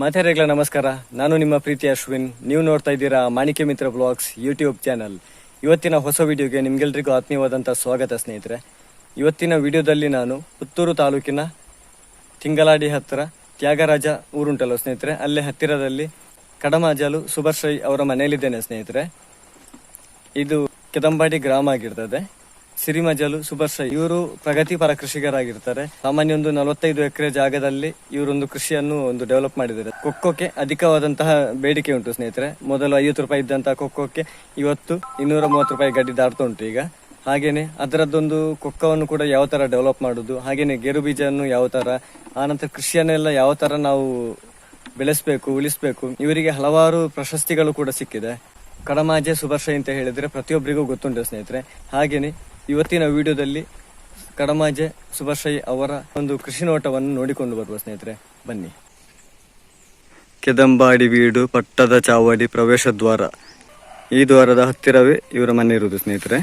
ಮಾತೆರೆಗಳ ನಮಸ್ಕಾರ. ನಾನು ನಿಮ್ಮ ಪ್ರೀತಿ ಅಶ್ವಿನ್. ನೀವು ನೋಡ್ತಾ ಇದ್ದೀರಾ ಮಾಣಿಕ್ಯ ಮಿತ್ರ ಬ್ಲಾಗ್ಸ್ ಯೂಟ್ಯೂಬ್ ಚಾನಲ್. ಇವತ್ತಿನ ಹೊಸ ವಿಡಿಯೋಗೆ ನಿಮ್ಗೆಲ್ರಿಗೂ ಆತ್ಮೀಯವಾದಂಥ ಸ್ವಾಗತ, ಸ್ನೇಹಿತರೆ. ಇವತ್ತಿನ ವಿಡಿಯೋದಲ್ಲಿ ನಾನು ಪುತ್ತೂರು ತಾಲೂಕಿನ ತಿಂಗಲಾಡಿ ಹತ್ತಿರ ತ್ಯಾಗರಾಜ ಊರುಂಟಲ್ಲ, ಸ್ನೇಹಿತರೆ. ಅಲ್ಲೇ ಹತ್ತಿರದಲ್ಲಿ ಕಡಮಾಜಲು ಸುಭಾಶ್ರೈ ಅವರ ಮನೆಯಲ್ಲಿದ್ದೇನೆ, ಸ್ನೇಹಿತರೆ. ಇದು ಕೆದಂಬಾಡಿ ಗ್ರಾಮ ಆಗಿರ್ತದೆ. ಸಿರಿಮಜಲು, ಸುಭರ್ಷ, ಇವರು ಪ್ರಗತಿಪರ ಕೃಷಿಕರಾಗಿರ್ತಾರೆ ಸಾಮಾನ್ಯ ಒಂದು ನಲವತ್ತೈದು ಎಕರೆ ಜಾಗದಲ್ಲಿ ಇವರೊಂದು ಕೃಷಿಯನ್ನು ಒಂದು ಡೆವಲಪ್ ಮಾಡಿದ್ದಾರೆ. ಕೊಕ್ಕೋಕ್ಕೆ ಅಧಿಕವಾದಂತಹ ಬೇಡಿಕೆ ಉಂಟು ಸ್ನೇಹಿತರೆ. ಮೊದಲು ಐವತ್ತು ರೂಪಾಯಿ ಇದ್ದಂತಹ ಕೊಕ್ಕೋಕ್ಕೆ ಇವತ್ತು ಇನ್ನೂರ ಮೂವತ್ತು ರೂಪಾಯಿ ಗಡ್ಡಿ ದಾಟ್ತಾ ಉಂಟು ಈಗ. ಹಾಗೇನೆ ಅದರದ್ದೊಂದು ಕೊಕ್ಕವನ್ನು ಕೂಡ ಯಾವ ತರ ಡೆವಲಪ್ ಮಾಡುದು, ಹಾಗೇನೆ ಗೇರು ಬೀಜವನ್ನು ಯಾವ ತರ, ಆನಂತರ ಕೃಷಿಯನ್ನೆಲ್ಲ ಯಾವ ತರ ನಾವು ಬೆಳೆಸಬೇಕು, ಉಳಿಸಬೇಕು, ಇವರಿಗೆ ಹಲವಾರು ಪ್ರಶಸ್ತಿಗಳು ಕೂಡ ಸಿಕ್ಕಿದೆ. ಕಡಮಾಜೆ, ಸುಭರ್ಷ ಅಂತ ಹೇಳಿದ್ರೆ ಪ್ರತಿಯೊಬ್ಬರಿಗೂ ಗೊತ್ತುಂಟು ಸ್ನೇಹಿತರೆ. ಹಾಗೇನೆ ಇವತ್ತಿನ ವಿಡಿಯೋದಲ್ಲಿ ಕಡಮಾಜೆ ಸುಭಾಷೈ ಅವರ ಒಂದು ಕೃಷಿ ನೋಟವನ್ನು ನೋಡಿಕೊಂಡು ಬರುವ ಸ್ನೇಹಿತರೆ, ಬನ್ನಿ. ಕೆದಂಬಾಡಿ ಬೀಡು ಪಟ್ಟದ ಚಾವಡಿ ಪ್ರವೇಶ ದ್ವಾರ. ಈ ದ್ವಾರದ ಹತ್ತಿರವೇ ಇವರ ಮನೆ ಇರುವುದು ಸ್ನೇಹಿತರೆ.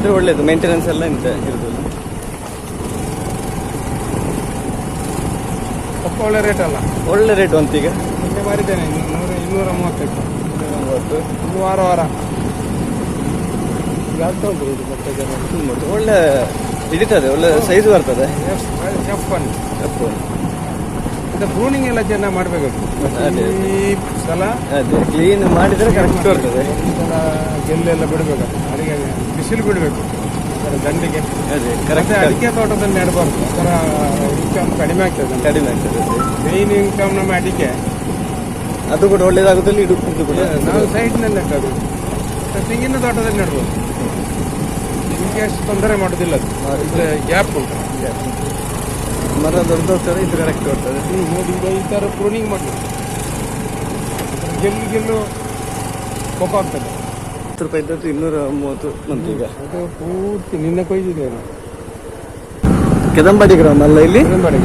ಊರಿದಾದ್ರೆ ಒಳ್ಳೇದು. ಮೇಂಟೆನೆನ್ಸ್ ಎಲ್ಲ ಎಂತ ಇರುದಿಲ್ಲ ಕಪ್ಪ ಒಳ್ಳೆ ರೇಟ್ ಅಲ್ಲ. ಒಳ್ಳೆ ರೇಟ್ ಅಂತ ಈಗ? ಮಾರಿದ್ದೇನೆ ನೂರ ಇನ್ನೂರ ಮೂವತ್ತೈದು. ಒಂದು ವಾರ ವಾರ. ಆಗ್ತಾ ಜನ. ಒಳ್ಳೆ ಹಿಡಿತದೆ ಒಳ್ಳೆ ಸೈಜ್ ಬರ್ತದೆ. ಚಪ್ಪನ್ ಕಪ್ಪು. ಇದು ಪ್ರೂನಿಂಗ್ ಎಲ್ಲ ಚೆನ್ನಾಗಿ ಮಾಡಬೇಕು. ಈ ಸಲ ಅದೇ ಕ್ಲೀನ್ ಮಾಡಿದ್ರೆ ಕರೆಕ್ಟ್ ಬರ್ತದೆ ಸಲ ಗೆಲ್ಲೆಲ್ಲ ಬಿಡಬೇಕು ಅಡಿಗೆ ಬಿಸಿಲು ಬಿಡಬೇಕು. ದಂಡಿಗೆ. ಅದೇ ಮತ್ತೆ ಕರೆಕ್ಟ್ ಅಡಿಕೆ ತೋಟದಲ್ಲಿ ನೆಡಬಾರ್ದು. ಒಂಥರ ಇನ್ಕಮ್ ಕಡಿಮೆ ಆಗ್ತದೆ ಕಡಿಮೆ ಆಗ್ತದೆ ಮೇನ್ ಇನ್ಕಮ್ ನಮ್ಮ ಅಡಿಕೆ. ಅದು ಕೂಡ ಒಳ್ಳೇದಾಗುತ್ತಲ್ಲ ಇದು ಇದು ಕೂಡ? ನಾವು ಸೈಡ್ನಲ್ಲಿ ನೆಟ್ಟದು ತೆಂಗಿನ ತೋಟದಲ್ಲಿ ನೆಡ್ಬೋದು. ನಿಮಗೆ ಅಷ್ಟು ತೊಂದರೆ ಮಾಡೋದಿಲ್ಲ ಅದು. ಇದು ಗ್ಯಾಪ್ ಉಂಟು. ಮರ ದೊಡ್ಡದಾಗ್ತದೆ ಇದು ಕರೆಕ್ಟ್ ಬರ್ತದೆ. ನೀವು ನೋಡಿ ಈಗ ಈ ಥರ ಪ್ರೂನಿಂಗ್ ಮಾಡಿ ಗೆಲ್ಲು ಗೆಲ್ಲು ಕೊಪ್ಪ ಆಗ್ತದೆ. ಹತ್ತು ರೂಪಾಯಿ ಇದ್ದದ್ದು ಇನ್ನೂರ ಮೂವತ್ತು ಬಂತು ಈಗ. ಅದು ಪೂರ್ತಿ ನಿನ್ನೆ ಕೊಯ್ದಿದೆ ಕೆದಂಬಾಡಿ ಗ್ರಾಮ ಅಲ್ಲ ಇಲ್ಲಿ? ಮಾಡಿ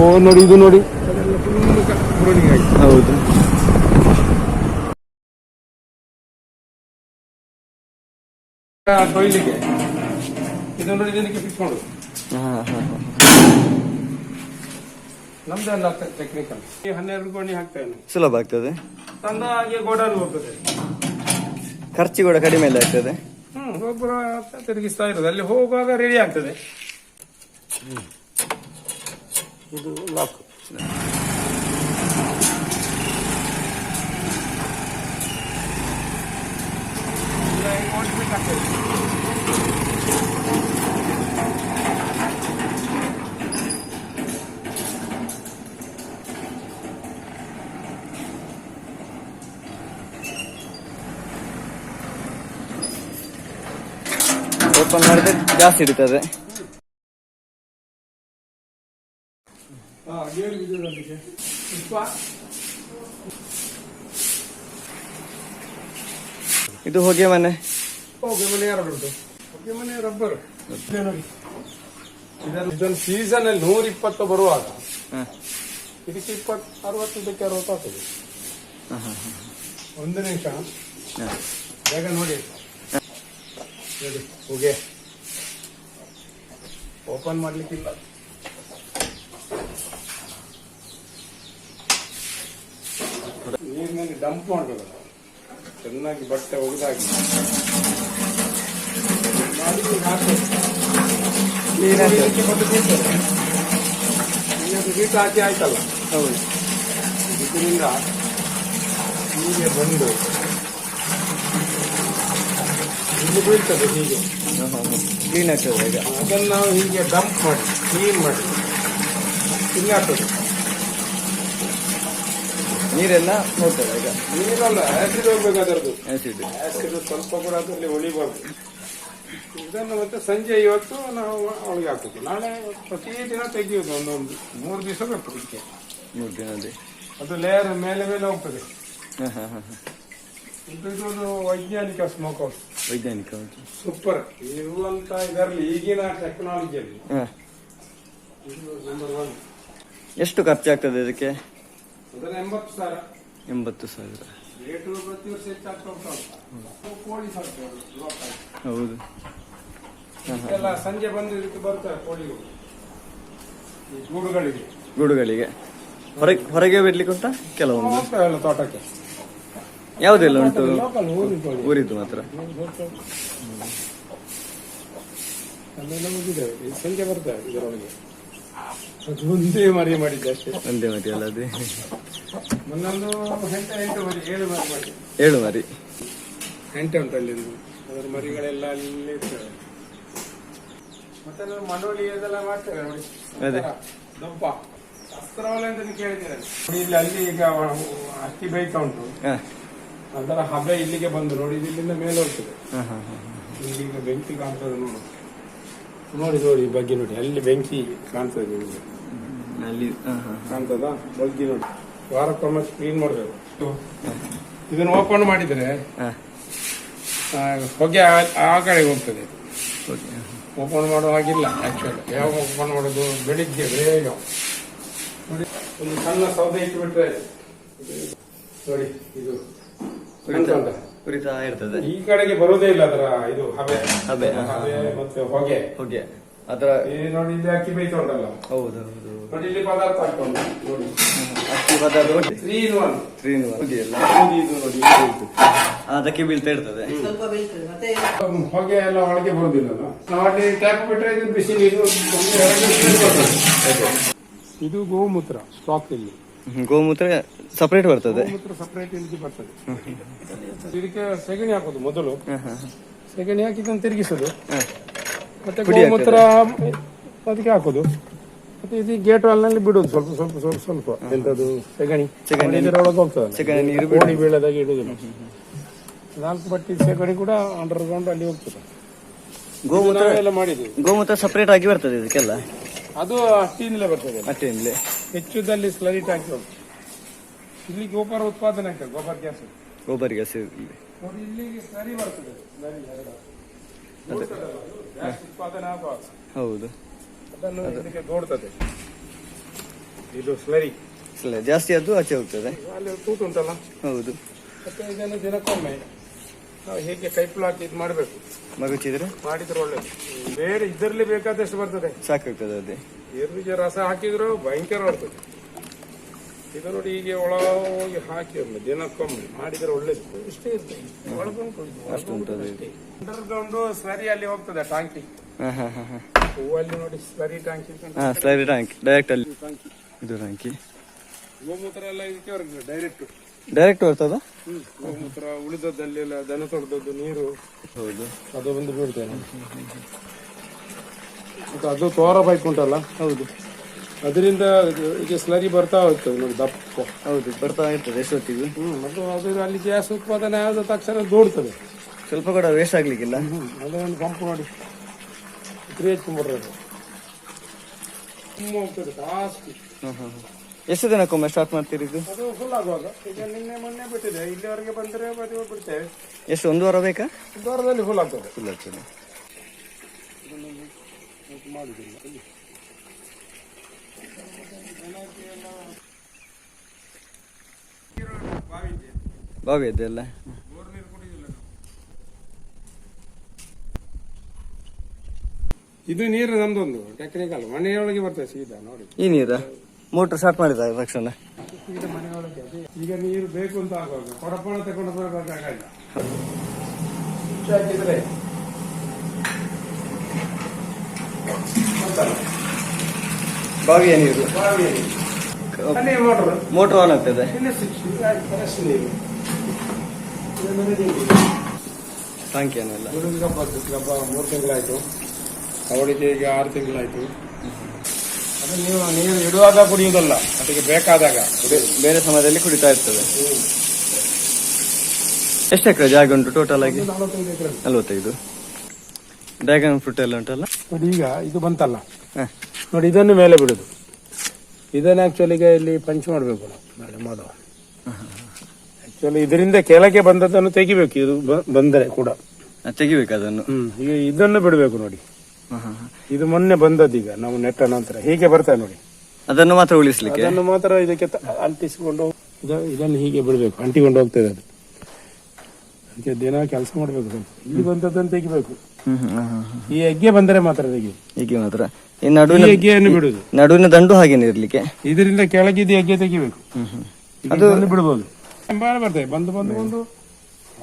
ಓ ನೋಡಿ ಇದು ನೋಡಿ. ಅದೆಲ್ಲ ಫುಲ್ ಪ್ರೂನಿಂಗ್ ಆಯ್ತು. ಹೌದು. ಕೊಯ್ಲಿಗೆ. ಇದು ನೋಡಿ ಇದಕ್ಕೆ ಹಾ ನಮ್ದೆಲ್ಲ ಟೆಕ್ನಿಕಲ್ ಈ ಹನ್ನೆರಡು ಗೋಣಿ ಹಾಕ್ತೇನೆ ಸುಲಭ ಆಗ್ತದೆ. ತಂದ ಹಾಗೆ ಗೋಡನ್ ಹೋಗ್ತದೆ. ಖರ್ಚು ಕೂಡ ಕಡಿಮೆ ಎಲ್ಲ ಆಗ್ತದೆ. ಹ್ಮ್ ಗೊಬ್ಬರ ತಿರುಗಿಸ್ತಾ ಇರೋದು. ಅಲ್ಲಿ ಹೋಗುವಾಗ ರೆಡಿ ಆಗ್ತದೆ. ಇದು ಲಾಕ್ ಓಪನ್ ಮಾಡಿದ್ರೆ ಜಾಸ್ತಿ ಹಿಡಿತದೆ. ಸ್ವಲ್ಪ ಇದು ಹೊಗೆ ಮನೆ. ಹೊಗೆ ಮನೆ ಎರಡು ಉಂಟು ಹೊಗೆ ಮನೆ ರಬ್ಬರ್. ಇದನ್ನು ಸೀಸನ್ ಅಲ್ಲಿ ನೂರ ಇಪ್ಪತ್ತು ಬರುವಾಗ. ಇದಕ್ಕೆ ಇಪ್ಪತ್ತು ಅರವತ್ತು ಇದಕ್ಕೆ ಅರವತ್ತು ಆಗ್ತದೆ ಒಂದು ನಿಮಿಷ. ಬೇಗ ನೋಡಿ. ನೋಡಿ ಹೊಗೆ. ಓಪನ್ ಮಾಡ್ಲಿಕ್ಕಿಲ್ಲ ನೀರಿನಲ್ಲಿ ಡಂಪ್ ಮಾಡಬೇಕು. ಚೆನ್ನಾಗಿ ಬಟ್ಟೆ ಒಗೆದಾಗಿ ಬೀಟ ಹಾಕಿ ಆಯ್ತಲ್ಲ? ಹೌದು. ಇದರಿಂದ ಹೀಗೆ ಬಂದು ಬೀಳ್ತದೆ ಹೀಗೆ. ಕ್ಲೀನ್ ಆಗ್ತದೆ ಈಗ. ಅದನ್ನು ನಾವು ಹೀಗೆ ಡಂಪ್ ಮಾಡಿ ಕ್ಲೀನ್ ಮಾಡಿ. ಹಿಂಗೆ ಆಗ್ತದೆ ನೀರೆಲ್ಲ ನೋಡ್ತದೆ ಈಗ. ನೀರಲ್ಲ ಆ್ಯಸಿಡ್ ಹೋಗ್ಬೇಕು ಅದರದ್ದು ಆಸಿಡ್ ಆಸಿಡ್ ಸ್ವಲ್ಪ ಕೂಡ ಅದರಲ್ಲಿ ಉಳಿಬಾರ್ದು. ಇದನ್ನು ಮತ್ತೆ ಸಂಜೆ ಇವತ್ತು ನಾವು ಅವಳಿಗೆ ಹಾಕುದು. ನಾಳೆ ಪ್ರತಿದಿನ ತೆಗೆಯೋದು ಒಂದೊಂದು. ಮೂರು ದಿವಸ ಬೇಕು ಇದಕ್ಕೆ. ಮೂರು ದಿನದಲ್ಲಿ. ಅದು ಲೇಯರ್ ಮೇಲೆ ಮೇಲೆ ಹೋಗ್ತದೆ. ಇದು ಇದೊಂದು ವೈಜ್ಞಾನಿಕ ಸ್ಮೋಕ್ ಹೌಸ್ ವೈಜ್ಞಾನಿಕ ಸೂಪರ್ ಇರುವಂತ ಇದರಲ್ಲಿ ಈಗಿನ ಟೆಕ್ನಾಲಜಿಯಲ್ಲಿ ಹಾಂ. ಇದು ನಂಬರ್ ಒನ್ ಎಷ್ಟು ಖರ್ಚಾಗ್ತದೆ ಇದಕ್ಕೆ? ಎಂಬತ್ತು ಸಾವಿರ. ಎಂಬತ್ತು ಸಾವಿರ. ರೇಟು ಪ್ರತಿ ವರ್ಷ ಹೆಚ್ಚಾಗ್ತಾ ಉಂಟು ಕೋಳಿ ಸಾಕ್ತೇವೆ ಲೋಕಲ್. ಹೌದು. ಎಲ್ಲ ಸಂಜೆ ಬಂದು ಇದಕ್ಕೆ ಬರ್ತಾರೆ ಕೋಳಿಗಳು. ಈ ಗೂಡುಗಳಿಗೆ. ಗೂಡುಗಳಿಗೆ. ಹೊರಗೆ ಹೊರಗೆ ಬಿಡ್ಲಿಕ್ಕೆ ಉಂಟಾ? ಕೆಲವೊಂದು ತೋಟಕ್ಕೆ. ಯಾವುದೆಲ್ಲ ಉಂಟು? ಊರಿದ್ದು ಮಾತ್ರ. ಸಂಜೆ ಬರ್ತವೆ ಇದರೊಳಗೆ. ಒಂದೇ ಮರಿ ಮಾಡಿದ್ದೆ ಅಷ್ಟೇ ಒಂದೇ ಮರಿ ಅಲ್ಲ ಅದೇ? ಮೊನ್ನೊಂದು ಹೆಂಟೆ ಎಂಟು ಮರಿ ಏಳು ಮರಿ ಮಾಡಿ. ಏಳು ಮರಿ. ಹೆಂಟೆ ಉಂಟು ಅಲ್ಲಿ. ಅದರ ಮರಿಗಳೆಲ್ಲ ಅಲ್ಲೇ ಇರ್ತವೆ. ಮತ್ತೆ ನಾವು ಮಂಡೋಳಿ ಇದೆಲ್ಲ ಮಾಡ್ತೇವೆ ನೋಡಿ. ಅದೇ. ದಪ್ಪ. ಅಸ್ತ್ರವಲ್ಲ ಅಂತ ನೋಡಿ ಇಲ್ಲಿ ಅಲ್ಲಿ ಈಗ ಅಕ್ಕಿ ಬೇಯ್ತಾ ಉಂಟು. ಅದರ ಹಬೆ ಇಲ್ಲಿಗೆ ಬಂದು ನೋಡಿ ಇಲ್ಲಿಂದ ಮೇಲೆ ಹೋಗ್ತದೆ. ಇಲ್ಲಿಂದ ಬೆಂಕಿ ಕಾಣ್ತದೆ ನೋಡು. ನೋಡಿ ನೋಡಿ ಈ ಬಗ್ಗೆ ನೋಡಿ. ಅಲ್ಲಿ ಬೆಂಕಿ ಕಾಣ್ತದೆ ನಿಮಗೆ. ಅಲ್ಲಿ ಕಾಣ್ತದ? ಬಗ್ಗೆ ನೋಡಿ. ವಾರಕ್ಕೊಮ್ಮೆ ಕ್ಲೀನ್ ಮಾಡಬೇಕು. ಇದನ್ನು ಓಪನ್ ಮಾಡಿದರೆ ಹೊಗೆ ಆ- ಕಡೆ ಹೋಗ್ತದೆ. ಓಪನ್ ಮಾಡೋ ಹಾಗಿಲ್ಲ ಆಕ್ಚುಲಿ ಯಾವಾಗ ಓಪನ್ ಮಾಡೋದು? ಬೆಳಿಗ್ಗೆ ಬೇಗ. ನೋಡಿ ಒಂದು ಸಣ್ಣ ಸೌದೆ ಇಟ್ಟುಬಿಟ್ರೆ ನೋಡಿ ಇದು. ಕುರಿತಾ ಇರ್ತದೆ. ಈ ಕಡೆಗೆ ಬರೋದೇ ಇಲ್ಲ ಅದರ ಇದು ಹಬೆ. ಹಬೆ, ಹಾ, ಹಾ, ಹಬೆ ಮತ್ತೆ ಹೊಗೆ. ಓಕೆ ಅದರ ಈ ನೋಡಿ ಇಲ್ಲಿ ಅಕ್ಕಿ ಬೇಯ್ತಾ ಉಂಟಲ್ಲ ಹೌದು ಹೌದು. ನೋಡಿ ಇಲ್ಲಿ ಪದಾರ್ಥ ಹಾಕೊಂಡು ನೋಡಿ. ಅಕ್ಕಿ ಪದಾರ್ಥ ಉಂಟು ತ್ರೀ ಇನ್ ಒನ್ ಎಲ್ಲ ಬೂದಿ ಇದು ನೋಡಿ ಉಂಟು. ಅದಕ್ಕೆ ಬೀಳ್ತಾ ಇರ್ತದೆ. ಸ್ವಲ್ಪ ಬೀಳ್ತದೆ ಮತ್ತೆ ಹ್ಮ್, ಹೊಗೆ ಎಲ್ಲ ಒಳಗೆ ಬರುದಿಲ್ಲ ನಾವು ಅಲ್ಲಿ ಟ್ಯಾಪ್ ಬಿಟ್ರೆ ಇದು ಬಿಸಿ ನೀರು ಇದು ಎರಡು ನೀರು ಬರ್ತದೆ. ಇದು ಗೋಮೂತ್ರ ಸ್ಟಾಕ್ ಇಲ್ಲಿ. ಗೋಮೂತ್ರ ಸಪರೇಟ್ ಬರ್ತದೆ. ಗೋಮೂತ್ರ ಸಪರೇಟ್ ಇಲ್ಲಿ ಬರ್ತದೆ. ಇದಕ್ಕೆ ಸೆಗಣಿ ಹಾಕೋದು ಮೊದಲು. ಸೆಗಣಿ ಹಾಕಿ ಇದನ್ನು ತಿರುಗಿಸೋದು. ಮತ್ತೆ ಗೋಮೂತ್ರ ಅದಕ್ಕೆ ಹಾಕೋದು. ಮತ್ತೆ ಇದು ಗೇಟ್ನಲ್ಲಿ ಬಿಡೋದು ಸ್ವಲ್ಪ ಸ್ವಲ್ಪ ಸ್ವಲ್ಪ ಸ್ವಲ್ಪ. ಎಂತದು ಸೆಗಣಿ. ಸೆಗಣಿ. ಹೋಗ್ತದೆ ಸೆಗಣಿ ನೀರು ಕೋಣಿ ಬೀಳದಾಗೆ ಇಡುದಿಲ್ಲ. ನಾಲ್ಕು ಬಟ್ಟಿ ಸೆಗಣಿ ಕೂಡ ಅಂಡರ್ ಗ್ರೌಂಡ್ ಅಲ್ಲಿ ಹೋಗ್ತದೆ. ಗೋಮೂತ್ರ ಎಲ್ಲ ಮಾಡಿದ್ವಿ ಗೋಮೂತ್ರ ಸಪರೇಟ್ ಆಗಿ ಬರ್ತದೆ ಇದಕ್ಕೆಲ್ಲ? ಅದು ಅಷ್ಟಿಂದಲೇ ಬರ್ತದೆ. ಅಷ್ಟೇನಿಲ್ಲ ಹೆಚ್ಚುದಲ್ಲಿ ಸ್ಲರಿ ಟ್ಯಾಂಕ್ ಇಲ್ಲಿ ಗೋಬರ್ ಉತ್ಪಾದನೆ ಆಗ್ತದೆ ಗೋಬರ್ ಗ್ಯಾಸ್ ಗೋಬರ್ ಗ್ಯಾಸ್ ಇಲ್ಲಿ. ನೋಡಿ ಇಲ್ಲಿ ಸ್ಲರಿ ಬರ್ತದೆ. ಸ್ಲರಿ ಗ್ಯಾಸ್ ಉತ್ಪಾದನೆ ಆಗುವಾಗ. ಹೌದು. ಅದನ್ನು ಇದಕ್ಕೆ ದೋಡ್ತದೆ ಇದು ಸ್ಲರಿ ಜಾಸ್ತಿ ಅದು ಆಚೆ ಹೋಗ್ತದೆ. ಅಲ್ಲಿ ತೂತು ಉಂಟಲ್ಲ ಹೌದು. ಮತ್ತೆ ಇದನ್ನು ದಿನಕ್ಕೊಮ್ಮೆ ನಾವು ಹೇಗೆ ಕೈಪುಲ ಹಾಕಿ ಇದು ಮಾಡಬೇಕು? ಮಗುಚಿದ್ರೆ? ಮಾಡಿದ್ರೆ ಒಳ್ಳೇದು. ಬೇರೆ ಇದರಲ್ಲಿ ಬೇಕಾದಷ್ಟು ಬರ್ತದೆ. ಸಾಕಾಗ್ತದೆ ಅದೇ. ಎರ್ಬೀಜ ರಸ ಹಾಕಿದ್ರು ಭಯಂಕರ ಬರ್ತದೆ ಇದು ನೋಡಿ ಹೀಗೆ ಒಳ ಹೋಗಿ ಹಾಕಿ ಒಮ್ಮೆ ದಿನಕ್ಕೊಮ್ಮೆ ಮಾಡಿದ್ರೆ ಒಳ್ಳೇದು. ಇಷ್ಟೇ ಇರ್ತದೆ. ಒಂದು ಅಷ್ಟು ಉಂಟು ಅದು. ಅಂಡರ್ ಸ್ಲರಿ ಅಲ್ಲಿ ಹೋಗ್ತದೆ ಟಾಂಕಿ ಹಾಂ ಹಾಂ ಹಾಂ ಹಾಂ. ಹೂವಲ್ಲಿ ನೋಡಿ ಸ್ಲರಿ ಟಾಂಕಿ ಸ್ಲರಿ ಟ್ಯಾಂಕ್. ಡೈರೆಕ್ಟ್ ಅಲ್ಲಿ. ಟಾಂಕಿ ಇದು ಟ್ಯಾಂಕಿ. ಗೋಮೂತ್ರ ಎಲ್ಲ ಇದಕ್ಕೆ ಹೊರಗಿದೆ ಡೈರೆಕ್ಟ್ ಡೈರೆಕ್ಟ್ ಬರ್ತದ? ಗೋಮೂತ್ರ ಉಳಿದದ್ದಲ್ಲೆಲ್ಲ ದನ ತೊಳೆದದ್ದು ನೀರು. ಹೌದು. ಅದು ಬಂದು ಬೀಳ್ತೇನೆ ಮತ್ತೆ ಅದು ತೋರ ಬೈಕ್ ಉಂಟಲ್ಲ ಹೌದು. ಅದರಿಂದ ಈಗ ಸ್ಲರಿ ಬರ್ತಾ ಹೋಗ್ತದೆ ನೋಡಿ ದಪ್ಪ. ಹೌದು ಬರ್ತಾ ಇರ್ತದೆ ಎಷ್ಟೊತ್ತಿಗೆ? ಹ್ಞೂ ಮತ್ತು ಅದು ಅಲ್ಲಿ ಗ್ಯಾಸ್ ಉತ್ಪಾದನೆ ಆದ ತಕ್ಷಣ ದೂಡ್ತದೆ. ಸ್ವಲ್ಪ ಕೂಡ ವೇಸ್ಟ್ ಆಗ್ಲಿಕ್ಕಿಲ್ಲ? ಅದೇ ಒಂದು ಪಂಪ್ ನೋಡಿ. ತ್ರೀ ಎಚ್ ತುಂಬ ಹೋಗ್ತದೆ ಜಾಸ್ತಿ ಹಾಂ ಹಾಂ ಎಷ್ಟು ದಿನಕ್ಕೊಮ್ಮೆ ಸ್ಟಾರ್ಟ್ ಮಾಡ್ತೀರಿ ಇದು? ಅದು ಫುಲ್ ಆಗುವಾಗ. ಈಗ ನಿನ್ನೆ ಮೊನ್ನೆ ಬಿಟ್ಟಿದೆ ಇಲ್ಲಿವರೆಗೆ ಬಂದರೆ ಬದಿ ಬಿಡ್ತೇವೆ ಎಷ್ಟು ಒಂದು ವಾರ ಬೇಕಾ? ಒಂದು ವಾರದಲ್ಲಿ ಫುಲ್ ಆಗ್ತದೆ. ಫುಲ್ ಆಗ್ತದೆ. ಮಾಡುದಿಲ್ಲ ಇಲ್ಲಿ. ಬಾವಿ ಇದೆ. ಬಾವಿ ಅದೆಲ್ಲ ಬೋರ್ ನೀರು ಕುಡಿಯುದಿಲ್ಲ ನಾವು. ಇದು ನೀರು ನಮ್ದೊಂದು ಟೆಕ್ನಿಕಲ್ ಮನೆಯೊಳಗೆ ಬರ್ತದೆ ಸೀದಾ ನೋಡಿ ಈ ನೀರ ಮೋಟರ್ ಸ್ಟಾರ್ಟ್ ಮಾಡಿದ ತಕ್ಷಣ ಈಗ ನೀರು ಬೇಕು ಅಂತ ಆಗೋದು ಕೊಡಪಣ ತಗೊಂಡು ಬರಬೇಕಾಗಿಲ್ಲ ಸ್ವಿಚ್ ಹಾಕಿದ್ರೆ ಗೊತ್ತಲ್ಲ? ಬಾವಿಯ ನೀರು ಮೋಟರ್ ಆನ್ ಆಗ್ತದೆ. ಹುಡುಗ ಗಬ್ಬ ಗಬ್ಬ ಮೂರು ತಿಂಗಳಾಯ್ತು. ಅವಳಿಗೆ ಈಗ ಆರು ತಿಂಗಳಾಯ್ತು. ಅದು ನೀವು ನೀರು ಇಡುವಾಗ ಕುಡಿಯುವುದಲ್ಲ ಅದಕ್ಕೆ ಬೇಕಾದಾಗ ಬೇರೆ ಸಮಯದಲ್ಲಿ ಕುಡಿತಾ ಇರ್ತದೆ. ಎಷ್ಟು ಎಕರೆ ಜಾಗ ಉಂಟು ಟೋಟಲ್ ಆಗಿ? ನಲವತ್ತೈದು ಡ್ರ್ಯಾಗನ್ ಫ್ರೂಟ್ ಎಲ್ಲ ಉಂಟಲ್ಲ? ಈಗ ಇದು ಬಂತಲ್ಲ. ಹ. ನೋಡಿ ಇದನ್ನು ಮೇಲೆ ಬಿಡೋದು. ಇದನ್ನು ಆ್ಯಕ್ಚುಲಿ ಈಗ ಇಲ್ಲಿ ಪಂಚ್ ಮಾಡಬೇಕು ನಾವು. ನಾಳೆ ಮಾಡುವ ಆಕ್ಚುಲಿ ಇದರಿಂದ ಕೆಳಗೆ ಬಂದದ್ದನ್ನು ತೆಗಿಬೇಕು. ಇದು ಬಂದರೆ ಕೂಡ. ತೆಗಿಬೇಕು ಅದನ್ನು. ಈಗ ಇದನ್ನು ಬಿಡಬೇಕು ನೋಡಿ. ಇದು ಮೊನ್ನೆ ಬಂದದ್ದು ಈಗ ನಾವು ನೆಟ್ಟ ನಂತರ. ಹೀಗೆ ಬರ್ತಾ ನೋಡಿ. ಅದನ್ನು ಮಾತ್ರ ಉಳಿಸ್ಲಿಕ್ಕೆ? ಅದನ್ನು ಮಾತ್ರ ಇದಕ್ಕೆ ಅಂಟಿಸಿಕೊಂಡು ಇದು- ಇದನ್ನು ಹೀಗೆ ಬಿಡಬೇಕು. ಅಂಟಿಕೊಂಡು ಹೋಗ್ತದೆ ಅದು ಅದಕ್ಕೆ ದಿನ ಕೆಲಸ ಮಾಡಬೇಕು ಇಲ್ಲಿ ಬಂದದ್ದನ್ನು ತೆಗಿಬೇಕು. ಈ ಹೆಗ್ಗೆ ಬಂದರೆ ಮಾತ್ರ ತೆಗಿ ಹೀಗೆ ಮಾತ್ರ. ಈ ಈ ನಡುವಿನ ಹೆಗ್ಗೆಯನ್ನು ಬಿಡುದು ನಡುವಿನ ದಂಡು ಹಾಗೇನೆ ಇರ್ಲಿಕ್ಕೆ ಇದರಿಂದ ಕೆಳಗಿದ್ದು ಹೆಗ್ಗೆ ತೆಗಿಬೇಕು. ಅದು ಬಿಡ್ಬೋದು. ಬಾಳ ಬರ್ತದೆ. ಬಂದು ಬಂದು ಬಂದು.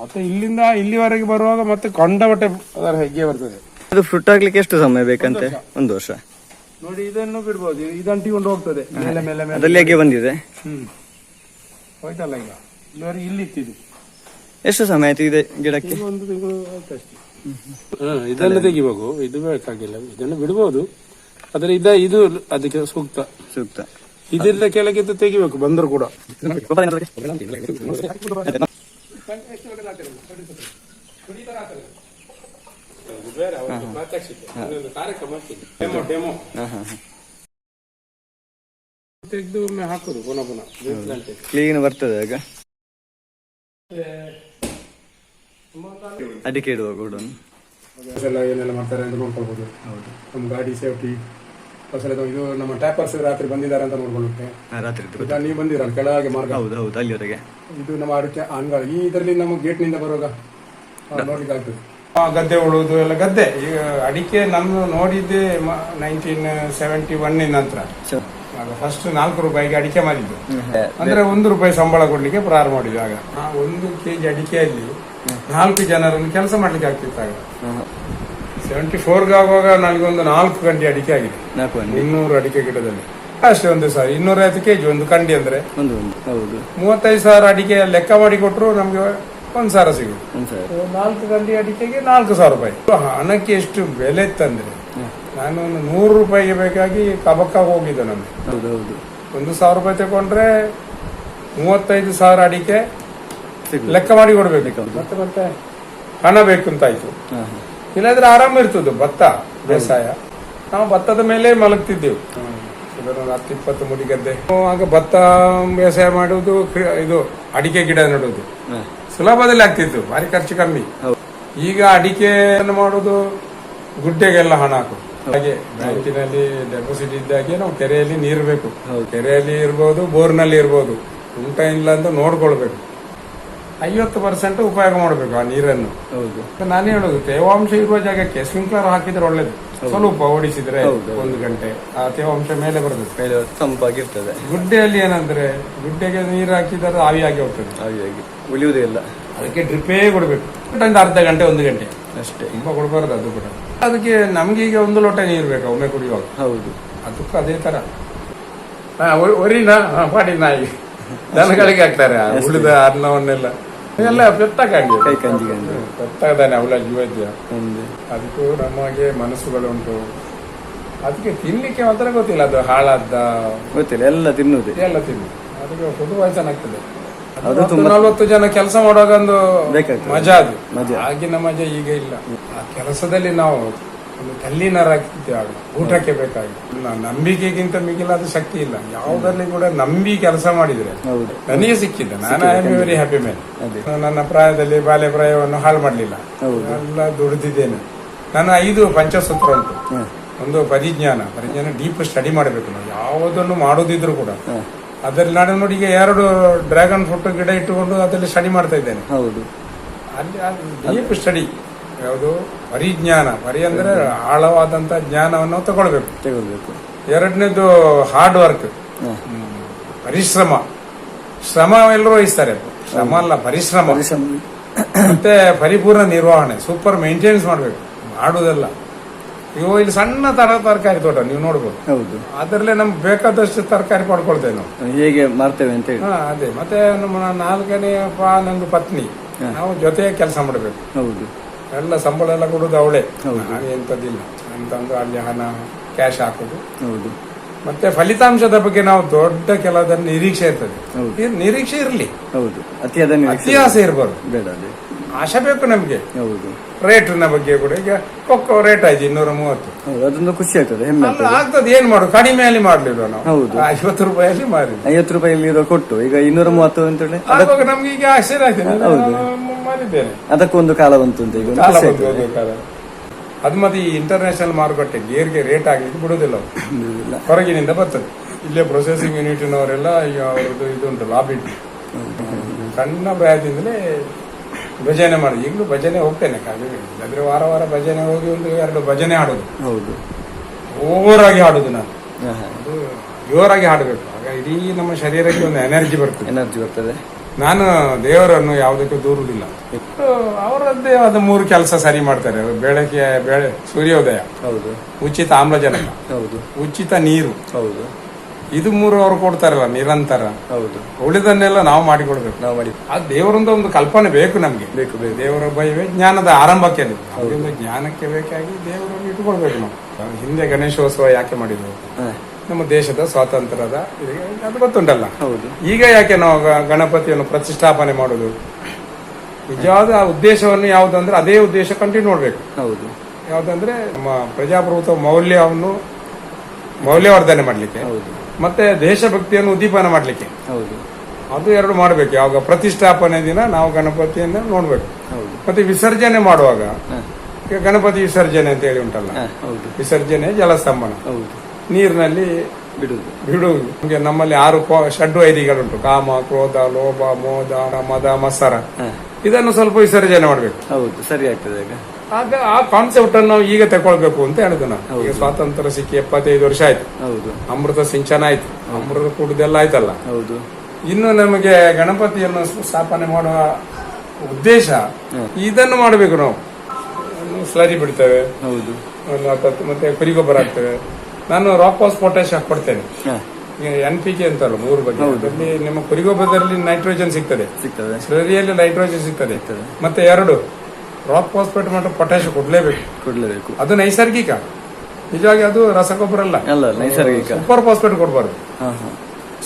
ಮತ್ತೆ ಇಲ್ಲಿಂದ ಇಲ್ಲಿವರೆಗೆ ಬರುವಾಗ ಮತ್ತೆ ಕೊಂಡ ಬಟ್ಟೆ ಅದರ ಹೆಗ್ಗೆ ಬರ್ತದೆ. ಅದು ಫ್ರುಟ್ ಆಗ್ಲಿಕ್ಕೆ ಎಷ್ಟು ಸಮಯ ಬೇಕಂತೆ? ಒಂದು ವರ್ಷ. ನೋಡಿ ಇದನ್ನು ಬಿಡ್ಬೋದು. ಇದು- ಅಂಟಿಕೊಂಡು ಹೋಗ್ತದೆ. ಮೇಲೆ ಮೇಲೆ ಮೇಲೆ. ಹೆಗ್ಗೆ ಹೇಗೆ ಬಂದಿದೆ. ಹ್ಮ್. ಹೋಯ್ತಲ್ಲ ಈಗ. ಇಲ್ಲಿವರೆಗೆ ಇಲ್ಲಿ ಇತ್ತಿದ್ದು ಎಷ್ಟು ಸಮಯ ಆಯ್ತು ಇದೆ ಗಿಡಕ್ಕೆ? ಒಂದು ತಿಂಗಳು ಆಯ್ತಷ್ಟೇ ಇದನ್ನು. ತೆಗಿಬೇಕು ಇದು ಬೇಕಾಗಿಲ್ಲ. ಇದನ್ನು ಬಿಡ್ಬೋದು. ಆದ್ರೆ ಇದ ಇದು ಅದಕ್ಕೆ ಸೂಕ್ತ. ಸೂಕ್ತ. ಇದೆಲ್ಲ ಕೆಳಗಿದ್ದು ತೆಗಿಬೇಕು ಬಂದ್ರು ಕೂಡ. ತೆಗೆದು ಒಮ್ಮೆ ಹಾಕುದು ಪುನಃ ಪುನಃ. ಕ್ಲೀನ್ ಬರ್ತದೆ ಆಗ ಅಡಿಕೆ ಇಡುವ ಗೋಡನ್ ಎಲ್ಲ ಏನೆಲ್ಲ ಮಾಡ್ತಾರೆ ಅಂತ ನೋಡ್ಕೊಳ್ಬೋದು. ನಮ್ಮ ಗಾಡಿ ಸೇಫ್ಟಿ ಇದು ನಮ್ಮ ಟ್ಯಾಪರ್ಸ್ ರಾತ್ರಿ ಬಂದಿದ್ದಾರೆ ಅಂತ ನೋಡ್ಕೊಳ್ಳುತ್ತೆ. ರಾತ್ರಿ ಈಗ ನೀವು ಬಂದಿರಲ್ಲ ಕೆಳಗೆ ಮಾರ್ಗ. ಹೌದು ಹೌದು ಅಲ್ಲಿವರೆಗೆ. ಇದು ನಮ್ಮ ಅಡಿಕೆ ಆನ್ಗಳು. ಈ ಇದರಲ್ಲಿ ನಮ್ಮ ಗೇಟ್ನಿಂದ ಬರುವಾಗ ಆ, ನೋಡ್ಲಿಕ್ಕೆ ಆಗ್ತದೆ. ಗದ್ದೆ ಉಳುವುದು ಎಲ್ಲ ಗದ್ದೆ. ಈಗ ಅಡಿಕೆ ನಾನು ನೋಡಿದ್ದೆ ನೈನ್ಟೀನ್ ಸೆವೆಂಟಿ ಒನ್ ನಂತರ. ಫಸ್ಟ್ ನಾಲ್ಕು ರೂಪಾಯಿಗೆ ಅಡಿಕೆ ಮಾಡಿದ್ದು ಅಂದ್ರೆ ಒಂದು ರೂಪಾಯಿ ಸಂಬಳ ಕೊಡ್ಲಿಕ್ಕೆ ಪ್ರಾರಂಭ ಮಾಡಿದ್ವಿ ಆಗ. ಆ ಒಂದು ಕೆಜಿ ಅಡಿಕೆಯಲ್ಲಿ ನಾಲ್ಕು ಜನರನ್ನು ಕೆಲಸ ಮಾಡ್ಲಿಕ್ಕೆ ಆಗ್ತಿತ್ತು ಆಗ ಸೆವೆಂಟಿ ಫೋರ್ಗೆ ಆಗುವಾಗ ನನಗೊಂದು ನಾಲ್ಕು ಗಂಟೆ ಅಡಿಕೆ ಆಗಿದೆ ನಾಲ್ಕು ಇನ್ನೂರು ಅಡಿಕೆ ಗಿಡದಲ್ಲಿ. ಅಷ್ಟೇ ಒಂದು ಸಾವಿರ ಇನ್ನೂರೈವತ್ತು ಕೆಜಿ ಒಂದು ಕಂಡಿ ಅಂದ್ರೆ. ಒಂದು ಹೌದು. ಮೂವತ್ತೈದು ಸಾವಿರ ಅಡಿಕೆ ಲೆಕ್ಕ ಮಾಡಿ ಕೊಟ್ಟರು ನಮಗೆ ಒಂದು ಸಾವಿರ ಸಿಗುತ್ತೆ. ನಾಲ್ಕು ಗಂಟೆ ಅಡಿಕೆಗೆ ನಾಲ್ಕು ಸಾವಿರ ರೂಪಾಯಿ. ಹಣಕ್ಕೆ ಎಷ್ಟು ಬೆಲೆ ಇತ್ತಂದ್ರೆ ನಾನು ಒಂದು ನೂರು ರೂಪಾಯಿಗೆ ಬೇಕಾಗಿ ಕಬಕ್ಕ ಹೋಗಿದ್ದೆ ನಮ್ಗೆ. ಹೌದು ಹೌದು. ಒಂದು ಸಾವಿರ ರೂಪಾಯಿ ತಗೊಂಡ್ರೆ ಮೂವತ್ತೈದು ಸಾವಿರ ಅಡಿಕೆ. ಲೆಕ್ಕ ಮಾಡಿ ಕೊಡ್ಬೇಕು. ಮತ್ತೆ ಮತ್ತೆ ಹಣ ಬೇಕು ಅಂತ ಆಯ್ತು. ಇಲ್ಲಾಂದ್ರೆ ಆರಾಮ ಇರ್ತದೆ ಭತ್ತ ಬೇಸಾಯ. ನಾವು ಭತ್ತದ ಮೇಲೆ ಮಲಗ್ತಿದ್ದೆವು. ಹತ್ತು ಇಪ್ಪತ್ತು ಮುಡಿ ಗದ್ದೆ. ಆಗ ಭತ್ತ ಬೇಸಾಯ ಮಾಡುವುದು ಇದು ಅಡಿಕೆ ಗಿಡ ನೆಡುವುದು. ಸುಲಭದಲ್ಲಿ ಆಗ್ತಿತ್ತು ಭಾರಿ ಖರ್ಚು ಕಮ್ಮಿ. ಈಗ ಅಡಿಕೆ ಮಾಡುವುದು ಗುಡ್ಡೆಗೆಲ್ಲ ಹಣ ಹಾಕುದು ಹಾಗೆ ಬ್ಯಾಂಕಿನಲ್ಲಿ ಡೆಪಾಸಿಟ್ ಇದ್ದಾಗೆ ನಾವು ಕೆರೆಯಲ್ಲಿ ನೀರು ಬೇಕು ಕೆರೆಯಲ್ಲಿ ಇರ್ಬೋದು ಬೋರ್ನಲ್ಲಿ ಇರ್ಬೋದು. ಉಂಟ ಇಲ್ಲ ಅಂತ ನೋಡ್ಕೊಳ್ಬೇಕು. ಐವತ್ತು ಪರ್ಸೆಂಟ್ ಉಪಯೋಗ ಮಾಡಬೇಕು ಆ ನೀರನ್ನು. ಹೌದು. ನಾನು ಹೇಳುದು ತೇವಾಂಶ ಇರುವ ಜಾಗಕ್ಕೆ ಸ್ಪ್ರಿಂಕ್ಲರ್ ಹಾಕಿದ್ರೆ ಒಳ್ಳೇದು. ಸ್ವಲ್ಪ ಓಡಿಸಿದ್ರೆ ಒಂದು ಗಂಟೆ ಆ ತೇವಾಂಶ ಮೇಲೆ ಬರ್ತದೆ. ಮೇಲೆ ತಂಪಾಗಿರ್ತದೆ. ಗುಡ್ಡೆಯಲ್ಲಿ ಏನಂದ್ರೆ ಗುಡ್ಡೆಗೆ ನೀರು ಹಾಕಿದರೆ ಆವಿಯಾಗಿ ಹೋಗ್ತದೆ. ಆವಿಯಾಗಿ ಉಳಿಯುವುದೇ ಇಲ್ಲ. ಅದಕ್ಕೆ ಡ್ರಿಪ್ಪೇ ಕೊಡಬೇಕು. ಒಂದು ಅರ್ಧ ಗಂಟೆ ಒಂದು ಗಂಟೆ. ಅಷ್ಟೇ. ತುಂಬಾ ಕೊಡಬಾರದು ಅದು ಕೂಡ. ಅದಕ್ಕೆ ನಮ್ಗೆ ಈಗ ಒಂದು ಲೋಟ ನೀರು ಬೇಕು ಒಮ್ಮೆ ಕುಡಿಯುವಾಗ. ಹೌದು. ಅದಕ್ಕೂ ಅದೇ ತರ. ಹಾ, ಒರಿನಾ ಮಾಡಿ ಪಾಡಿ ನಾಯಿ. ದನಗಳಿಗೆ ಹಾಕ್ತಾರೆ ಉಳಿದ ಅನ್ನವನ್ನೆಲ್ಲ ಎಲ್ಲ ಪೆತ್ತಕ್ಕಾಗಿ ಕೈ ಕಂಜಿಗೆ ಅಂದ್ರೆ. ಪೆತ್ತದಾನೆ ಅವಳ ಒಂದು ಅದಕ್ಕೂ ನಮಗೆ ಮನಸ್ಸುಗಳುಂಟು. ಅದಕ್ಕೆ ತಿನ್ಲಿಕ್ಕೆ ಮಾತ್ರ ಗೊತ್ತಿಲ್ಲ ಅದು ಹಾಳಾದ ಗೊತ್ತಿಲ್ಲ ಎಲ್ಲ ತಿನ್ನುದು. ಎಲ್ಲ ತಿನ್ನು ಅದಕ್ಕೆ ಫುಡ್ ಪಾಯ್ಸನ್ ಆಗ್ತದೆ ಅದು ನಲ್ವತ್ತು ಜನ ಕೆಲಸ ಮಾಡುವಾಗ ಒಂದು. ಮಜಾ ಅದು. ಮಜಾ. ಆಗಿನ ಮಜಾ ಈಗ ಇಲ್ಲ. ಆ ಕೆಲಸದಲ್ಲಿ ನಾವು ಒಂದು ಕಲ್ಲಿನರಾಗ್ತಿದ್ದೇವೆ ಆಗ ಊಟಕ್ಕೆ ಬೇಕಾಗಿ ನಂಬಿಕೆಗಿಂತ ಮಿಗಿಲಾದ ಶಕ್ತಿ ಇಲ್ಲ. ಯಾವುದರಲ್ಲಿ ಕೂಡ ನಂಬಿ ಕೆಲಸ ಮಾಡಿದ್ರೆ ಹೌದು. ನನಗೆ ಸಿಕ್ಕಿಲ್ಲ ನಾನು I am very happy man. ನನ್ನ ಪ್ರಾಯದಲ್ಲಿ ಬಾಲ್ಯ ಪ್ರಾಯವನ್ನು ಹಾಳು ಮಾಡಲಿಲ್ಲ. ಹೌದು. ಎಲ್ಲ ದುಡಿದಿದ್ದೇನೆ. ನನ್ನ ಐದು ಪಂಚಸೂತ್ರ ಉಂಟು. ಒಂದು ಪರಿಜ್ಞಾನ. ಪರಿಜ್ಞಾನ ಡೀಪ್ ಸ್ಟಡಿ ಮಾಡಬೇಕು ನಾವು ಯಾವುದನ್ನು ಮಾಡೋದಿದ್ರು ಕೂಡ. ಅದರಲ್ಲಿ ನಾನು ನೋಡಿ ಈಗ ಎರಡು ಡ್ರ್ಯಾಗನ್ ಫ್ರೂಟ್ ಗಿಡ ಇಟ್ಟುಕೊಂಡು ಅದರಲ್ಲಿ ಸ್ಟಡಿ ಮಾಡ್ತಾ ಇದ್ದೇನೆ. ಹೌದು. ಅಲ್ಲಿ ಡೀಪ್ ಸ್ಟಡಿ ಯಾವುದು? ಪರಿಜ್ಞಾನ. ಪರಿ ಅಂದ್ರೆ ಆಳವಾದಂತ ಜ್ಞಾನವನ್ನು ತಗೊಳ್ಬೇಕು. ತಗೊಳ್ಬೇಕು. ಎರಡನೇದು ಹಾರ್ಡ್ ವರ್ಕ್ ಪರಿಶ್ರಮ. ಶ್ರಮ ಎಲ್ಲರೂ ವಹಿಸ್ತಾರೆ. ಶ್ರಮ ಅಲ್ಲ ಪರಿಶ್ರಮ. ಮತ್ತೆ ಪರಿಪೂರ್ಣ ನಿರ್ವಹಣೆ. ಸೂಪರ್ ಮೇಂಟೆನೆನ್ಸ್ ಮಾಡಬೇಕು. ಮಾಡುವುದಲ್ಲ ಇವು ಇಲ್ಲಿ ಸಣ್ಣ ತರ ತರಕಾರಿ ತೋಟ ನೀವು ನೋಡ್ಬೋದು. ಹೌದು. ಅದರಲ್ಲೇ ನಮ್ಗೆ ಬೇಕಾದಷ್ಟು ತರಕಾರಿ ಪಡ್ಕೊಳ್ತೇವೆ ನಾವು. ಹೇಗೆ ಮಾಡ್ತೇವೆ ಅಂತ ಹೇಳಿ. ಹಾ ಅದೇ. ಮತ್ತೆ ನಮ್ಮ ನಾಲ್ಕನೇ ನಂದು ಪತ್ನಿ. ನಾವು ಜೊತೆ ಕೆಲಸ ಮಾಡಬೇಕು. ಹೌದು. ಎಲ್ಲ ಸಂಬಳ ಎಲ್ಲ ಕೊಡುದು ಅವಳೆ. ನಾನು ಎಂತದಿಲ್ಲ. ಅಂತಂದು ಅಲ್ಲಿ ಹಣ ಕ್ಯಾಶ್ ಹಾಕುದು. ಹೌದು. ಮತ್ತೆ ಫಲಿತಾಂಶದ ಬಗ್ಗೆ ನಾವು ದೊಡ್ಡ ಕೆಲವದನ್ನು ನಿರೀಕ್ಷೆ ಇರ್ತದೆ. ನಿರೀಕ್ಷೆ ಇರಲಿ. ಹೌದು. ಅತಿಯಾದ ಅತಿಯಾಸೆ ಇರಬಾರ್ದು. ಬೇಡ. ಆಶೆ ಬೇಕು ನಮಗೆ. ಹೌದು. ರೇಟಿನ ಬಗ್ಗೆ ಕೂಡ. ಈಗ ಕೊಕ್ಕೋ ರೇಟ್ ಆಯ್ತು ಇನ್ನೂರ ಮೂವತ್ತು. ಹೌದು ಅದೊಂದು ಖುಷಿ ಆಗ್ತದೆ ಹೆಮ್ಮೆ ಆಗ್ತದೆ. ಆಗ್ತದೆ ಮಾಡುದು? ಕಡಿಮೆ ಅಲ್ಲಿ ಮಾಡ್ಲಿಲ್ಲ ನಾವು? ಹೌದು. ಐವತ್ತು ರೂಪಾಯಲ್ಲಿ ಮಾರಿದ್ವಿ ಐವತ್ತು ರೂಪಾಯಲ್ಲಿ ಇರೋ ಕೊಟ್ಟು ಈಗ ಇನ್ನೂರ ಮೂವತ್ತು ಅಂತೇಳಿ ಆಗುವಾಗ ನಮ್ಗೆ ಈಗ ಆಶ್ಚರ್ಯ ಆಗ್ತದೆ ನಾನು ಮಾರಿದ್ದೇನೆ. ಅದಕ್ಕೊಂದು ಕಾಲ ಬಂತು ಅಂತ ಈಗ ಒಂದು ಕಾಲ ಖುಷಿ ಬಂತು ಆಗ್ತದೆ. ಹೋಗುವ ಅದು ಮತ್ತೆ ಈ ಇಂಟರ್ನ್ಯಾಷನಲ್ ಮಾರುಕಟ್ಟೆ ಗೇರ್ಗೆ ರೇಟ್ ಆಗ್ಲಿಕ್ಕೆ ಬಿಡುದಿಲ್ಲ ಅವ್ರು. ಇಲ್ಲ. ಹೊರಗಿನಿಂದ ಬರ್ತದೆ. ಇಲ್ಲೇ ಪ್ರೊಸೆಸಿಂಗ್ ಯೂನಿಟ್ನವರೆಲ್ಲ ಈಗ ಅವ್ರದ್ದು ಇದು ಉಂಟು ಲಾಬಿ ಸಣ್ಣ ಪ್ರಾಯದಿಂದಲೇ ಭಜನೆ ಮಾಡುದು ಈಗಲೂ ಭಜನೆ ಹೋಗ್ತೇನೆ ಕಾಲೇಜ್ ಇಲ್ಲಾಂದ್ರೆ ವಾರ ವಾರ ಭಜನೆ ಹೋಗಿ ಒಂದು ಎರಡು ಭಜನೆ ಹಾಡೋದು. ಹೌದು. ಓವರಾಗಿ ಹಾಡೋದು ನಾನು. ಅದು ಜೋರಾಗಿ ಹಾಡಬೇಕು. ಆಗ ಇಡೀ ನಮ್ಮ ಶರೀರಕ್ಕೆ ಒಂದು ಎನರ್ಜಿ ಬರ್ತದೆ. ಎನರ್ಜಿ ಬರ್ತದೆ. ನಾನು ದೇವರನ್ನು ಯಾವುದಕ್ಕೂ ದೂರುವುದಿಲ್ಲ ಅವರದ್ದೇ ಆದ ಮೂರು ಕೆಲಸ ಸರಿ ಮಾಡ್ತಾರೆ. ಬೆಳಗ್ಗೆ ಬೆಳೆ ಸೂರ್ಯೋದಯ. ಹೌದು. ಉಚಿತ ಆಮ್ಲಜನಕ. ಹೌದು. ಉಚಿತ ನೀರು. ಹೌದು. ಇದು ಮೂರು ಅವರು ಕೊಡ್ತಾರಲ್ಲ ನಿರಂತರ. ಹೌದು. ಉಳಿದನ್ನೆಲ್ಲ ನಾವು ಮಾಡಿಕೊಡ್ಬೇಕು. ನಾವು ಮಾಡಿ ಆ ದೇವರಿಂದ ಒಂದು ಕಲ್ಪನೆ ಬೇಕು ನಮ್ಗೆ. ಬೇಕು ಬೇಕು. ದೇವರ ಭಯವೇ ಜ್ಞಾನದ ಆರಂಭಕ್ಕೆ. ಜ್ಞಾನಕ್ಕೆ ಬೇಕಾಗಿ ದೇವರನ್ನು ಇಟ್ಕೊಳ್ಬೇಕು ನಾವು. ಹಿಂದೆ ಗಣೇಶೋತ್ಸವ ಯಾಕೆ ಮಾಡಿದ್ರು ನಮ್ಮ ದೇಶದ ಸ್ವಾತಂತ್ರ್ಯದ ಅದು ಗೊತ್ತುಂಟಲ್ಲ. ಹೌದು. ಈಗ ಯಾಕೆ ನಾವು ಗಣಪತಿಯನ್ನು ಪ್ರತಿಷ್ಠಾಪನೆ ಮಾಡುದು? ನಿಜವಾದ ಆ ಉದ್ದೇಶವನ್ನು ಯಾವುದಂದ್ರೆ ಅದೇ ಉದ್ದೇಶ ಕಂಟಿನ್ಯೂ ಮಾಡಬೇಕು ಹೌದು. ಯಾವುದಂದ್ರೆ ನಮ್ಮ ಪ್ರಜಾಪ್ರಭುತ್ವ ಮೌಲ್ಯವನ್ನು ಮೌಲ್ಯವರ್ಧನೆ ಮಾಡಲಿಕ್ಕೆ. ಹೌದು. ಮತ್ತೆ ದೇಶಭಕ್ತಿಯನ್ನು ಉದ್ದೀಪನ ಮಾಡಲಿಕ್ಕೆ. ಹೌದು. ಅದು ಎರಡು ಮಾಡಬೇಕು. ಯಾವಾಗ ಪ್ರತಿಷ್ಠಾಪನೆ ದಿನ ನಾವು ಗಣಪತಿಯನ್ನು ನೋಡಬೇಕು. ಹೌದು. ಮತ್ತೆ ವಿಸರ್ಜನೆ ಮಾಡುವಾಗ ಗಣಪತಿ ವಿಸರ್ಜನೆ ಅಂತ ಹೇಳಿ ಉಂಟಲ್ಲ? ಹೌದು. ವಿಸರ್ಜನೆ ಜಲಸ್ತಂಭನ. ಹೌದು. ನೀರಿನಲ್ಲಿ ಬಿಡುವುದು. ಬಿಡುವುದು. ನಮಗೆ ನಮ್ಮಲ್ಲಿ ಆರು ಷಡ್ ಷಡ್ಡು ಐದಿಗಳುಂಟು. ಕಾಮ ಕ್ರೋಧ ಲೋಭ ಮೋದ ಮದ ಮಸರ ಇದನ್ನು ಸ್ವಲ್ಪ ವಿಸರ್ಜನೆ ಮಾಡಬೇಕು. ಹೌದು. ಸರಿ ಆಗ್ತದೆ ಆಗ ಆ ಕಾನ್ಸೆಪ್ಟ್ ಅನ್ನು ನಾವು ಈಗ ತಗೊಳ್ಬೇಕು ಅಂತ ಹೇಳಿದ್ರು ನಾನು ಈಗ ಸ್ವಾತಂತ್ರ್ಯ ಸಿಕ್ಕಿ ಎಪ್ಪತ್ತೈದು ವರ್ಷ ಆಯ್ತು. ಹೌದು. ಅಮೃತ ಸಿಂಚನ ಆಯ್ತು. ಅಮೃತ ಕೂಡದೆಲ್ಲ ಆಯ್ತಲ್ಲ. ಹೌದು. ಇನ್ನು ನಮಗೆ ಗಣಪತಿಯನ್ನು ಸ್ಥಾಪನೆ ಮಾಡುವ ಉದ್ದೇಶ ಇದನ್ನು ಮಾಡಬೇಕು ನಾವು. ಸ್ಲರಿ ಬಿಡ್ತೇವೆ. ಹೌದು. ಮತ್ತೆ ಕುರಿ ಗೊಬ್ಬರ ಹಾಕ್ತೇವೆ. ನಾನು ರಾಕ್ವಾಸ್ ಪೊಟ್ಯಾಶ್ ಕೊಡ್ತೇನೆ. ಹಾ, ಎನ್ ಪಿ ಕೆ ಅಂತಲ್ಲ ಮೂರು ಬಗ್ಗೆ. ಅದರಲ್ಲಿ ನಿಮ್ಮ ಕುರಿಗೊಬ್ಬರದಲ್ಲಿ ನೈಟ್ರೋಜನ್ ಸಿಗ್ತದೆ. ಸ್ಲರಿಯಲ್ಲಿ ನೈಟ್ರೋಜನ್ ಸಿಗ್ತದೆ. ಮತ್ತೆ ಎರಡು. ರಾಕ್ ಫಾಸ್ಫೇಟ್ ಮಾತ್ರ ಪೊಟ್ಯಾಶ್ ಕೊಡ್ಲೇಬೇಕು. ಕೊಡ್ಲೇಬೇಕು. ಅದು ನೈಸರ್ಗಿಕ. ನಿಜವಾಗಿ ಅದು ರಸಗೊಬ್ಬರ ಅಲ್ಲ. ಅಲ್ಲ ನೈಸರ್ಗಿಕ. ಸೂಪರ್ ಫಾಸ್ಫೇಟ್ ಕೊಡಬಾರ್ದು. ಹಾ ಹಾ.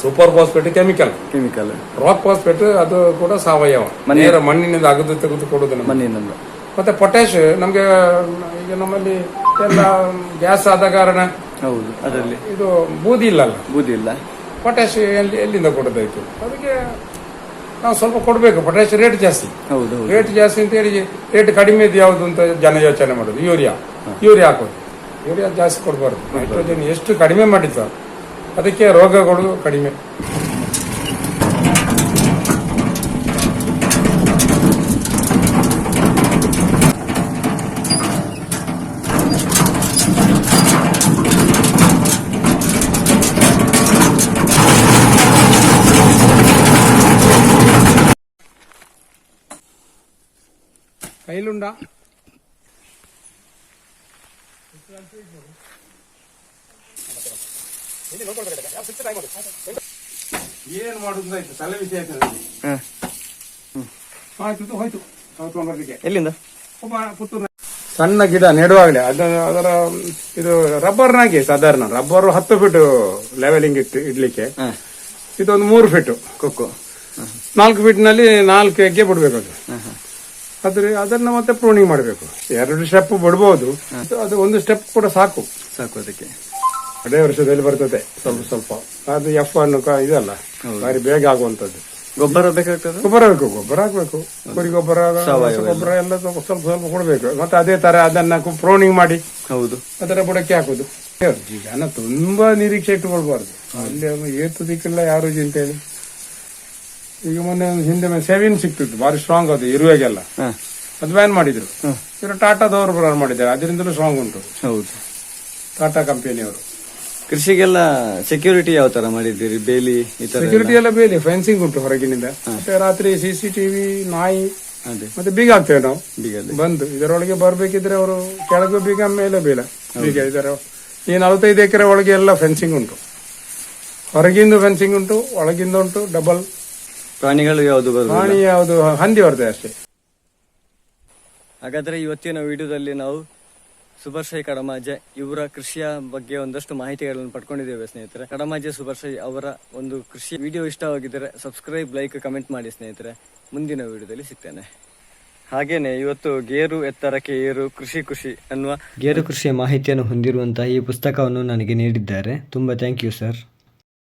Super phosphate chemical chemical rock phosphate ಅದು ಕೂಡ ಸಾವಯವ. ನೇರ ಮಣ್ಣಿನಿಂದ ಅಗದು ತೆಗೆದು ಕೊಡುದು ಮಣ್ಣಿನಿಂದ. ಮತ್ತೆ ಪೊಟ್ಯಾಶ್ ನಮ್ಗೆ ಈಗ ನಮ್ಮಲ್ಲಿ ಎಲ್ಲ ಗ್ಯಾಸ್ ಆದ ಕಾರಣ ಹೌದು ಅದರಲ್ಲಿ. ಇದು ಬೂದಿ ಇಲ್ಲ ಬೂದಿ ಇಲ್ಲ. ಪೊಟ್ಯಾಶ್ ಎಲ್ಲಿ ಎಲ್ಲಿಂದ ಕೊಡೋದಾಯ್ತು? ಅದಕ್ಕೆ ನಾವು ಸ್ವಲ್ಪ ಕೊಡಬೇಕು ಪೊಟ್ಯಾಶ್ ರೇಟ್ ಜಾಸ್ತಿ. ಹೌದು ಹೌದು. ರೇಟ್ ಜಾಸ್ತಿ ಅಂತ ಹೇಳಿ ರೇಟ್ ಕಡಿಮೆ ಇದು ಯಾವುದು ಅಂತ ಜನ ಯೋಚನೆ ಮಾಡೋದು. ಯೂರಿಯಾ ಯೂರಿಯಾ ಹಾಕೋದು. ಯೂರಿಯಾ ಜಾಸ್ತಿ ಕೊಡಬಾರ್ದು. ನೈಟ್ರೋಜನ್ ಎಷ್ಟು ಕಡಿಮೆ ಮಾಡಿತ್ತು ಅದಕ್ಕೆ ರೋಗಗಳು ಕಡಿಮೆ. ಕೈಲುಂಡ ಏನ್ ಮಾಡುದು ಆಯ್ತು? ತಲೆ ಬಿಸಿ ಆಯ್ತು ನನಗೆ. ಹೋಯ್ತು. ಎಲ್ಲಿಂದ? ಒಬ್ಬ ಪುತ್ತೂರು ಸಣ್ಣ ಗಿಡ ನೆಡುವಾಗಲೇ. ಅದ ಅದರ ಇದು ರಬ್ಬರ್ನಾಗೆ ಸಾಧಾರಣ. ರಬ್ಬರ್ ಹತ್ತು ಫೀಟ್ ಲೆವೆಲಿಂಗ್ ಇಟ್ಟು ಇಡ್ಲಿಕ್ಕೆ. ಹಾ. ಇದೊಂದು ಮೂರು ಫೀಟ್ ಕೊಕ್ಕೋ. ನಾಲ್ಕು ಫೀಟ್ನಲ್ಲಿ ನಾಲ್ಕು ಎಗ್ಗೆ ಬಿಡ್ಬೇಕು ಅದು. ಹಾ ಹಾ. ಆದ್ರೆ ಅದನ್ನ ಮತ್ತೆ ಪ್ರೂನಿಂಗ್ ಮಾಡಬೇಕು. ಎರಡು ಸ್ಟೆಪ್ ಬಿಡ್ಬೋದು. ಅದು- ಒಂದು ಸ್ಟೆಪ್ ಕೂಡ ಸಾಕು. ಸಾಕು ಅದಕ್ಕೆ. ಅದೇ ವರ್ಷದಲ್ಲಿ ಬರ್ತದೆ ಸ್ವಲ್ಪ ಸ್ವಲ್ಪ. ಅದು ಎಫ್ ಅನ್ನು ಇದಲ್ಲ ಬಾರಿ ಬೇಗ ಆಗುವಂತದ್ದು ಗೊಬ್ಬರ ಬೇಕಾಗ್ತದೆ? ಗೊಬ್ಬರ ಬೇಕು ಗೊಬ್ಬರ ಹಾಕ್ಬೇಕು. ಕುರಿ ಗೊಬ್ಬರ ಗೊಬ್ಬರ ಎಲ್ಲ ಸ್ವಲ್ಪ ಸ್ವಲ್ಪ ಸ್ವಲ್ಪ ಕೊಡಬೇಕು. ಮತ್ತೆ ಅದೇ ತರ ಅದನ್ನ ಪ್ರೋನಿಂಗ್ ಮಾಡಿ ಹೌದು. ಅದರ ಬುಡಕ್ಕೆ ಹಾಕುದು. ಜನ ತುಂಬಾ ನಿರೀಕ್ಷೆ ಇಟ್ಟುಕೊಳ್ಬಾರ್ದು ಅಲ್ಲಿ ಏತು ದಿಕ್ಕಿಲ್ಲ ಯಾರು ಅಂತೇಳಿ. ಈಗ ಮೊನ್ನೆ ಹಿಂದೆ ಹಿಂದೆ ಸೇವಿನ್ ಸಿಕ್ತಿತ್ತು ಭಾರಿ ಸ್ಟ್ರಾಂಗ್ ಅದು ಇರುವೆಗೆಲ್ಲ. ಅದು ಬ್ಯಾನ್ ಮಾಡಿದ್ರು. ಇವರು ಟಾಟಾದವರು ಬ್ಯಾನ್ ಮಾಡಿದ್ದಾರೆ ಅದರಿಂದಲೂ ಸ್ಟ್ರಾಂಗ್ ಉಂಟು. ಹೌದು. ಟಾಟಾ ಕಂಪನಿಯವರು ಕೃಷಿಗೆಲ್ಲ ಸೆಕ್ಯೂರಿಟಿ ಯಾವ ತರ ಮಾಡಿದ್ದೀರಿ? ಬೇಲಿ ಈ ತರ ಸೆಕ್ಯೂರಿಟಿ ಎಲ್ಲ? ಬೇಲಿ ಫೆನ್ಸಿಂಗ್ ಉಂಟು ಹೊರಗಿನಿಂದ. ಮತ್ತೆ ರಾತ್ರಿ ಸಿಸಿಟಿವಿ ನಾಯಿ ಅದೇ. ಮತ್ತೆ ಬೀಗ ಹಾಕ್ತೇವೆ ನಾವು. ಬೀಗ ಬಂದು ಇದರೊಳಗೆ ಬರ್ಬೇಕಿದ್ರೆ ಅವರು ಕೆಳಗೆ ಬೀಗ ಮೇಲೆ ಬೀಲ ಬೀಗ ಇದರ ಈ ನಲವತ್ತೈದು ಎಕರೆ ಒಳಗೆ ಎಲ್ಲ ಫೆನ್ಸಿಂಗ್ ಉಂಟು. ಹೊರಗಿಂದು ಫೆನ್ಸಿಂಗ್ ಉಂಟು ಒಳಗಿಂದ ಉಂಟು ಡಬಲ್ ಪ್ರಾಣಿಗಳು ಯಾವುದು ಪ್ರಾಣಿ ಯಾವುದು? ಹಂದಿ ಬರ್ತದೆ ಅಷ್ಟೇ. ಹಾಗಾದ್ರೆ ಇವತ್ತಿನ ವಿಡಿಯೋದಲ್ಲಿ ನಾವು ಸುಭರ್ಷೈ ಕಡಮಾಜೆ ಇವರ ಕೃಷಿಯ ಬಗ್ಗೆ ಒಂದಷ್ಟು ಮಾಹಿತಿಗಳನ್ನು ಪಡ್ಕೊಂಡಿದ್ದೇವೆ ಸ್ನೇಹಿತರೆ. ಕಡಮಾಜೆ ಸುಭರ್ಷೈ ಅವರ ಒಂದು ಕೃಷಿ ವಿಡಿಯೋ ಇಷ್ಟವಾಗಿದ್ದರೆ ಸಬ್ಸ್ಕ್ರೈಬ್ ಲೈಕ್ ಕಮೆಂಟ್ ಮಾಡಿ ಸ್ನೇಹಿತರೆ. ಮುಂದಿನ ವಿಡಿಯೋದಲ್ಲಿ ಸಿಗ್ತೇನೆ. ಹಾಗೇನೆ ಇವತ್ತು ಗೇರು ಎತ್ತರಕ್ಕೆ ಏರು ಕೃಷಿ ಕೃಷಿ ಅನ್ನುವ ಗೇರು ಕೃಷಿಯ ಮಾಹಿತಿಯನ್ನು ಹೊಂದಿರುವಂತಹ ಈ ಪುಸ್ತಕವನ್ನು ನನಗೆ ನೀಡಿದ್ದಾರೆ. ತುಂಬಾ ಥ್ಯಾಂಕ್ ಯು ಸರ್